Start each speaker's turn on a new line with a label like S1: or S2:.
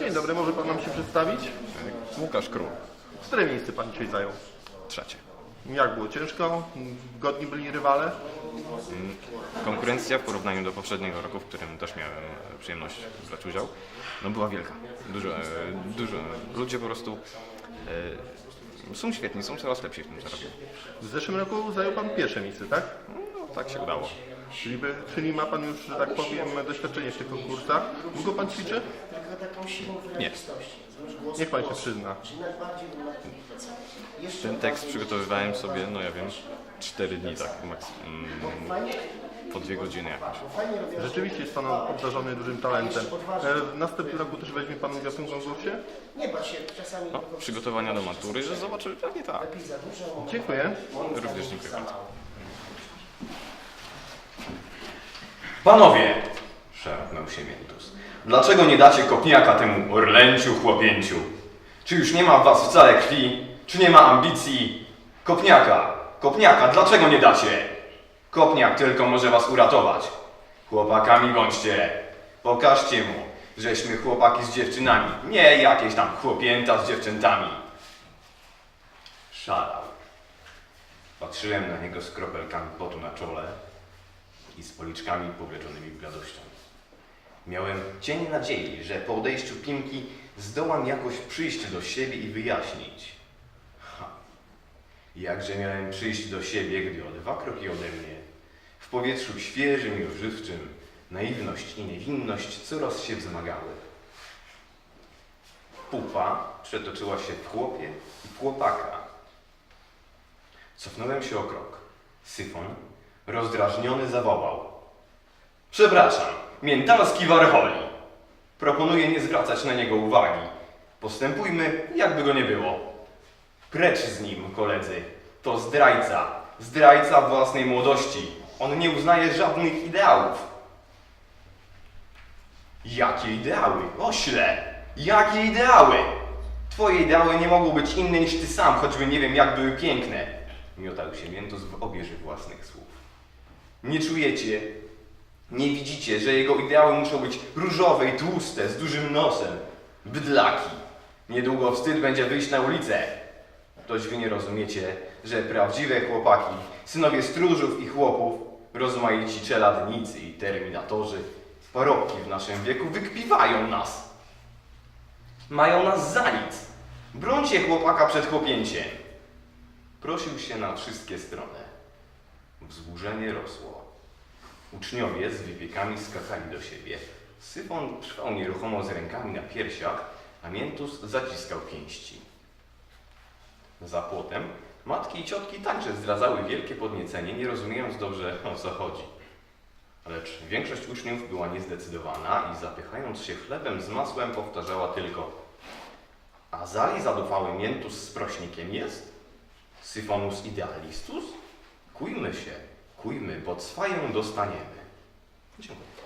S1: Dzień dobry, może pan nam się przedstawić?
S2: Łukasz Król,
S1: Które miejsce pan dzisiaj zajął?
S2: trzecie.
S1: Jak było ciężko? Godni byli rywale?
S2: Konkurencja w porównaniu do poprzedniego roku, w którym też miałem e, przyjemność brać udział, no była wielka. Dużo, e, dużo. Ludzie po prostu e, są świetni, są coraz lepsi w tym, co robią.
S1: W zeszłym roku zajął pan pierwsze miejsce, tak?
S2: No, tak się udało.
S1: Czyli, by, czyli ma pan już, że tak powiem, doświadczenie w tych konkursach. Długo pan ćwiczy?
S2: Nie.
S1: Niech pan się przyzna.
S2: Ten tekst przygotowywałem sobie, no ja wiem, 4 dni tak, maks, mm, po dwie godziny jakoś.
S1: Rzeczywiście jest pan obdarzony dużym talentem. E, W następnym roku też weźmie pan udział w tym konkursie?
S3: Nie bać się, czasami
S2: No, przygotowania do matury, że zobaczymy, pewnie tak.
S3: lepiej za dużo.
S1: Dziękuję.
S2: Również dziękuję bardzo.
S4: Panowie, szarpnął się Miętus, dlaczego nie dacie kopniaka temu orlęciu chłopięciu? Czy już nie ma w was wcale krwi? Czy nie ma ambicji? Kopniaka, kopniaka, dlaczego nie dacie? Kopniak tylko może was uratować. Chłopakami bądźcie. Pokażcie mu, żeśmy chłopaki z dziewczynami, nie jakieś tam chłopięta z dziewczętami. Szalał. Patrzyłem na niego z kropelkami potu na czole i z policzkami powleczonymi bladością. Miałem cień nadziei, że po odejściu Pimki zdołam jakoś przyjść do siebie i wyjaśnić. Ha. Jakże miałem przyjść do siebie, gdy o dwa kroki ode mnie, w powietrzu świeżym i ożywczym, naiwność i niewinność coraz się wzmagały. Pupa przetoczyła się w chłopie i chłopaka. Cofnąłem się o krok. Syfon, rozdrażniony, zawołał. Przepraszam, miętalski warholi. Proponuję nie zwracać na niego uwagi. Postępujmy, jakby go nie było. Precz z nim, koledzy. To zdrajca. Zdrajca własnej młodości. On nie uznaje żadnych ideałów. Jakie ideały? Ośle! Jakie ideały? Twoje ideały nie mogą być inne niż ty sam, choćby nie wiem jak były piękne. Miotał się Miętus w obieży własnych słów. Nie czujecie, nie widzicie, że jego ideały muszą być różowe i tłuste, z dużym nosem. Bydlaki. Niedługo wstyd będzie wyjść na ulicę. Toś wy nie rozumiecie, że prawdziwe chłopaki, synowie stróżów i chłopów, rozmaici czeladnicy i terminatorzy, parobki w naszym wieku wykpiwają nas. Mają nas za nic. Brońcie chłopaka przed chłopięciem. Prosił się na wszystkie strony. Wzburzenie rosło. Uczniowie z wypiekami skakali do siebie. Syfon trwał nieruchomo z rękami na piersiach, a Miętus zaciskał pięści. Za płotem matki i ciotki także zdradzały wielkie podniecenie, nie rozumiejąc dobrze o co chodzi. Lecz większość uczniów była niezdecydowana i zapychając się chlebem z masłem powtarzała tylko A zali zadufały Miętus z prośnikiem jest? Syfonus idealistus? Kujmy się, kujmy, bo cwaję dostaniemy. Dziękuję.